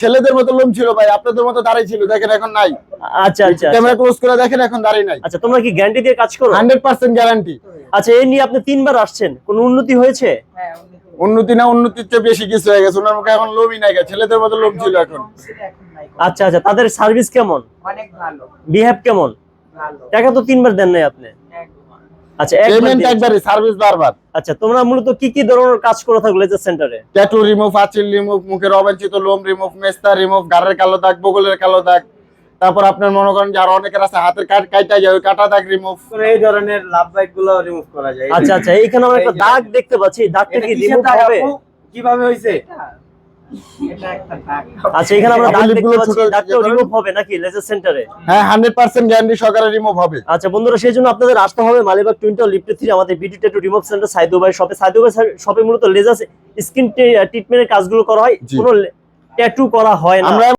ছেলেদের মতো লোম ছিল ভাই আপনাদের মতো দাঁড়িয়ে ছিল দেখেন এখন নাই। আচ্ছা আচ্ছা ক্যামেরা ক্লোজ করে দেখেন এখন দাঁড়িয়ে নাই। আচ্ছা তোমরা কি গ্যারান্টি দিয়ে কাজ করো? হান্ড্রেড পার্সেন্ট গ্যারান্টি আচ্ছা এই নিয়ে আপনি তিনবার আসছেন কোন উন্নতি হয়েছে? হ্যাঁ উন্নতি হয়েছে। উন্নতি না উন্নতির চেয়ে বেশি কিছু হয়ে গেছে ওনার মুখে এখন লোমই নাই গেছে ছেলেদের মতো লোম ছিল এখন আচ্ছা আচ্ছা তাদের সার্ভিস কেমন? অনেক ভালো। বিহেভ কেমন? ভালো। টাকা তো তিনবার দেন নাই আপনি। আচ্ছা পেমেন্ট দিয়েছেন। সার্ভিস বারবার। আচ্ছা তোমরা মূলত কি কি ধরনের কাজ করে থাকো লেজার সেন্টারে ট্যাটু রিমুভ আচিল রিমুভ মুখের অবাঞ্ছিত লোম রিমুভ মেস্তা রিমুভ গাড়ের কালো দাগ বগলের কালো দাগ। তারপর আপনার মনে করেন যে আরও অনেকের আছে হাতের কাট কাটা যায় ওই কাটা দাগ রিমুভ করে এই ধরনের লাভ বাইকগুলো রিমুভ করা যায়। আচ্ছা আচ্ছা এইখানে আমরা একটা দাগ দেখতে পাচ্ছি দাগটা কি রিমুভ হবে? কীভাবে দাগ আচ্ছা এখানে আমরা দাগ দেখতে পাচ্ছি দাগটা রিমুভ হবে নাকি লেজার সেন্টারে হ্যাঁ হান্ড্রেড পার্সেন্ট গ্যারান্টি সহকারে রিমুভ হবে। আচ্ছা বন্ধুরা সেই জন্য আপনাদের আসতে হবে মালিবাগ টুইন্টাল লিফটে থ্রি আমাদের BD tattoo remove centre Saidu ভাই শপে সাইদু ভাই শপে মূলত লেজার স্কিন ট্রিটমেন্টের কাজগুলো করা হয়। কোনো ট্যাটু করা হয় না। আমরা